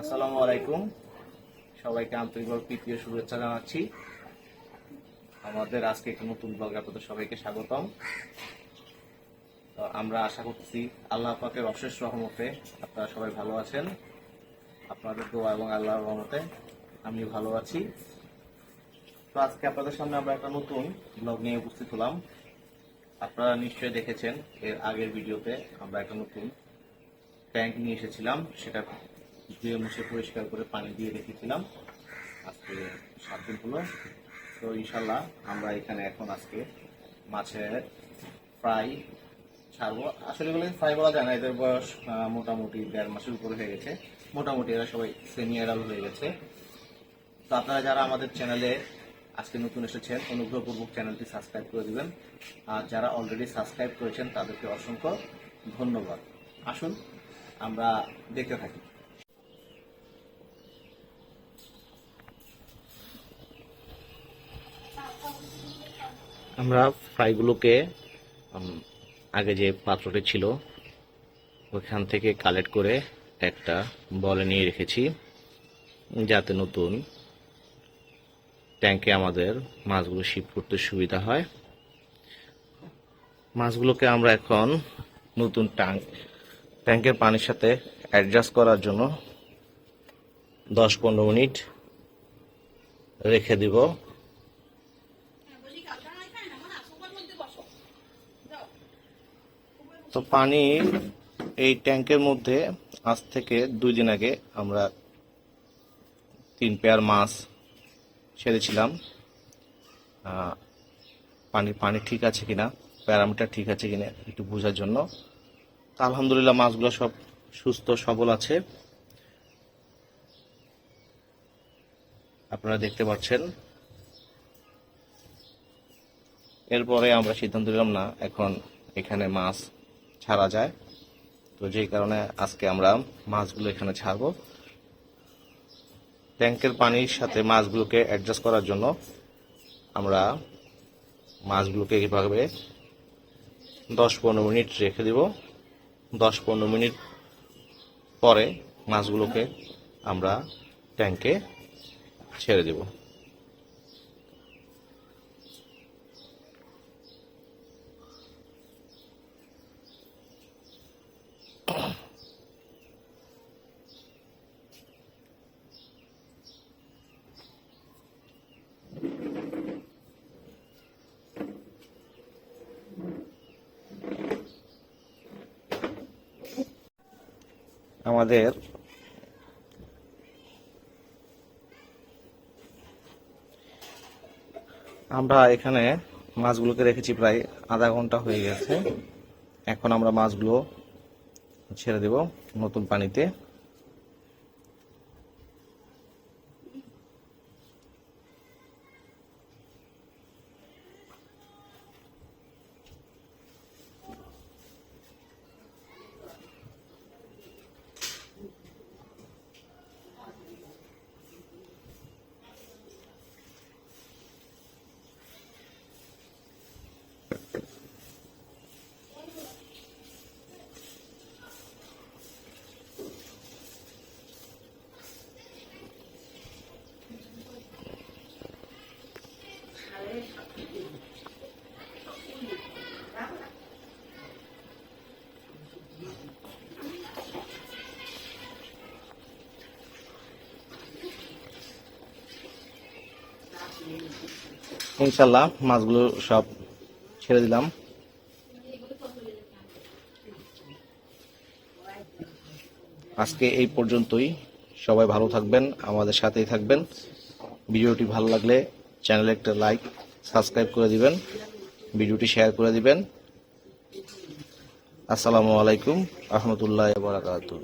আসসালামু আলাইকুম। সবাইকে আন্তরিকভাবে প্রীতীয় শুভেচ্ছা জানাচ্ছি। আমাদের আজকে একটা নতুন ব্লগে আপনাদের সবাইকে স্বাগতম। আমরা আশা করছি আল্লাহ পাকের অশেষ রহমতে আপনারা সবাই ভালো আছেন। আপনাদের দোয়া এবং আল্লাহর রহমতে আমি ভালো আছি। তো আজকে আপনাদের সামনে আমরা একটা নতুন ব্লগ নিয়ে উপস্থিত হলাম। আপনারা নিশ্চয়ই দেখেছেন, এর আগের ভিডিওতে আমরা একটা নতুন ট্যাঙ্ক নিয়ে এসেছিলাম। সেটা ধুয়ে মুছে পরিষ্কার করে পানি দিয়ে রেখেছিলাম আজকে সাত দিন হলো। তো ইনশাল্লাহ আমরা এখানে এখন আজকে মাছের ফ্রাই ছাড়বো। আসলে বলে ফ্রাই বলা যায় না, এদের বয়স মোটামুটি দেড় মাসের উপরে হয়ে গেছে। মোটামুটি এরা সবাই সেমি অ্যাডাল হয়ে গেছে। তো আপনারা যারা আমাদের চ্যানেলে আজকে নতুন এসেছেন, অনুগ্রহপূর্বক চ্যানেলটি সাবস্ক্রাইব করে দিবেন। আর যারা অলরেডি সাবস্ক্রাইব করেছেন, তাদেরকে অসংখ্য ধন্যবাদ। আসুন, আমরা দেখতে থাকি। আমরা ফ্রাইগুলোকে আগে যে পাত্রটি ছিল, ওইখান থেকে কালেক্ট করে একটা বলে নিয়ে রেখেছি, যাতে নতুন ট্যাঙ্কে আমাদের মাছগুলো শিফট করতে সুবিধা হয়। মাছগুলোকে আমরা এখন নতুন ট্যাঙ্ক ট্যাঙ্কের পানির সাথে অ্যাডজাস্ট করার জন্য দশ পনেরো মিনিট রেখে দিব। তো পানি এই ট্যাঙ্কের মধ্যে আজ থেকে দুই দিন আগে আমরা তিন পেয়ার মাছ ছেড়েছিলাম। পানি পানি ঠিক আছে কিনা, প্যারামিটার ঠিক আছে কিনা একটু বোঝার জন্য। তা আলহামদুলিল্লাহ মাছগুলো সব সুস্থ, সবল আছে। আপনারা দেখতে পাচ্ছেন। এরপরে আমরা সিদ্ধান্ত নিলাম না, এখন এখানে মাছ ছাড়া যায়। তো যেই কারণে আজকে আমরা মাছগুলো এখানে ছাড়বো। ট্যাঙ্কের পানির সাথে মাছগুলোকে অ্যাডজাস্ট করার জন্য আমরা মাছগুলোকে এইভাবে দশ পনেরো মিনিট রেখে দিব। দশ পনেরো মিনিট পরে মাছগুলোকে আমরা ট্যাঙ্কে ছেড়ে দেব। আমাদের আমরা এখানে মাছগুলোকে রেখেছি প্রায় আধা ঘণ্টা হয়ে গেছে। এখন আমরা মাছগুলো ছেড়ে দেব নতুন পানিতে। ইনশাল্লাহ মাছগুলো সব ছেড়ে দিলাম। আজকে এই পর্যন্তই। সবাই ভালো থাকবেন, আমাদের সাথেই থাকবেন। ভিডিওটি ভালো লাগলে চ্যানেলে একটা লাইক, সাবস্ক্রাইব করে দিবেন, ভিডিওটি শেয়ার করে দিবেন। আসসালামু আলাইকুম, রহমতুল্লাহ বারাকাতুহ।